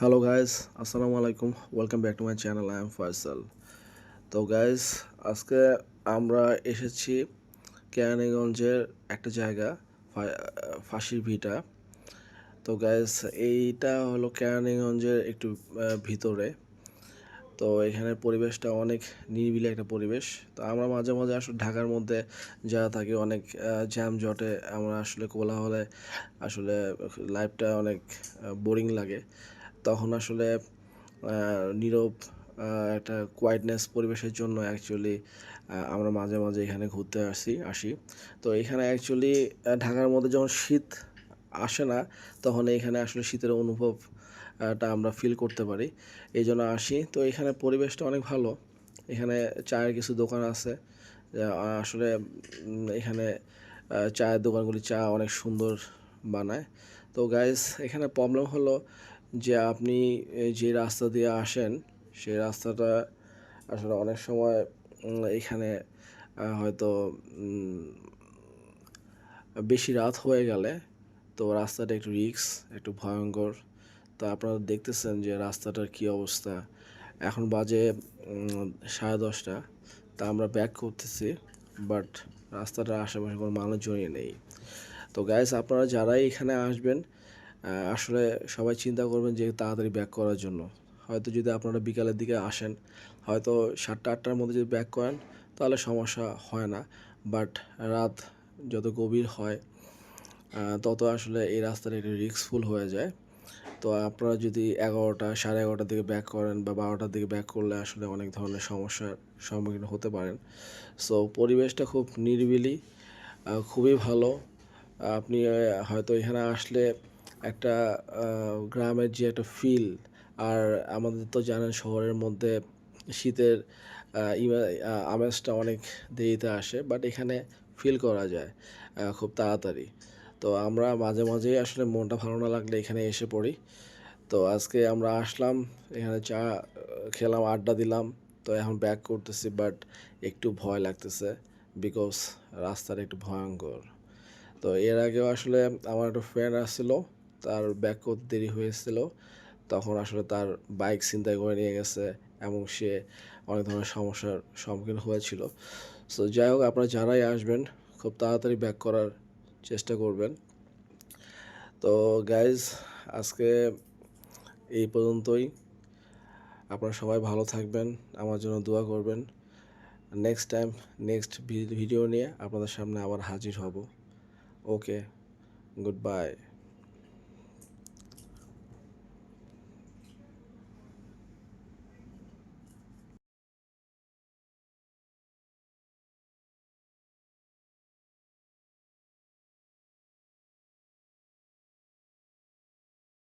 Hello guys আসসালামু আলাইকুম welcome back to my channel I am Faisal তো guys আজকে আমরা এসেছি কেরানীগঞ্জের একটা জায়গা ফাঁসির ভিটা। তো গাইস এইটা হলো কেরানীগঞ্জের একটু ভিতরে। তো এখানের পরিবেশটা অনেক নিরিবিলি একটা পরিবেশ। তো, আমরা মাঝে মাঝে আসলে ঢাকার মধ্যে যারা থাকি, অনেক জ্যাম জটে, আমরা আসলে কোলাহলে আসলে লাইফটা অনেক বোরিং লাগে। তখন আসলে নীরব একটা কোয়াইটনেস পরিবেশের জন্য অ্যাকচুয়ালি আমরা মাঝে মাঝে এখানে ঘুরতে আসি আসি। তো এখানে অ্যাকচুয়ালি ঢাকার মধ্যে যখন শীত আসে না তখন এখানে আসলে শীতের অনুভব আহ, টা আমরা ফিল করতে পারি। এই জন্য আসি। তো এখানে পরিবেশটা অনেক ভালো। এখানে চায়ের কিছু দোকান আছে। আসলে এখানে চায়ের দোকানগুলি চা অনেক সুন্দর বানায়। তো গাইস এখানে প্রবলেম হলো যে আপনি যে রাস্তা দিয়ে আসেন, সেই রাস্তাটা আসলে অনেক সময় এখানে হয়তো বেশি রাত হয়ে গেলে, তো রাস্তাটা একটু রিক্স একটু ভয়ঙ্কর। তো আপনারা দেখতেছেন যে রাস্তাটার কি অবস্থা। এখন বাজে সাড়ে দশটা, তা আমরা ব্যাক করতেছি বাট রাস্তাটার আশেপাশে কোনো মানুষজনই নেই। তো গাইস আপনারা যারাই এখানে আসবেন আসলে সবাই চিন্তা করবেন যে তাড়াতাড়ি ব্যাক করার জন্য। হয়তো যদি আপনারা বিকালের দিকে আসেন, হয়তো সাতটা, আটটার মধ্যে যদি ব্যাক করেন, তাহলে সমস্যা হয় না। বাট রাত যত গভীর হয় তত আসলে এই রাস্তাটা একটু রিস্কফুল হয়ে যায়। তো আপনারা যদি এগারোটা, সাড়ে এগারোটার দিকে ব্যাক করেন বা বারোটার দিকে ব্যাক করলে আসলে অনেক ধরনের সমস্যার সম্মুখীন হতে পারেন। সো পরিবেশটা খুব নিরিবিলি খুবই ভালো। আপনি হয়তো এখানে আসলে একটা গ্রামের যে একটা ফিল আর আমাদের তো জানেন শহরের মধ্যে শীতের আমেজটা অনেক দেরিতে আসে বাট এখানে ফিল করা যায় খুব তাড়াতাড়ি। তো আমরা মাঝে মাঝেই আসলে মনটা ভালো না লাগলে এখানে এসে পড়ি। তো আজকে আমরা আসলাম, এখানে চা, খেলাম, আড্ডা দিলাম, তো এখন ব্যাক করতেছি বাট একটু ভয় লাগতেছে বিকজ রাস্তাটা একটু ভয়ঙ্কর। তো এর আগেও আসলে আমার একটা ফ্রেন্ড আসছিল তার ব্যাক করতে দেরি হয়েছিল। তখন আসলে তার বাইক ছিনতাই করে নিয়ে গেছে এবং সে অনেক ধরনের সমস্যার সম্মুখীন হয়েছিল। সো যাই হোক, আপনারা যারাই আসবেন, খুব তাড়াতাড়ি ব্যাক করার চেষ্টা করবেন। তো গাইজ আজকে এই পর্যন্তই। আপনারা সবাই ভালো থাকবেন, আমার জন্য দোয়া করবেন। নেক্সট টাইম নেক্সট ভিডিও নিয়ে আপনাদের সামনে আবার হাজির হব। Okay good bye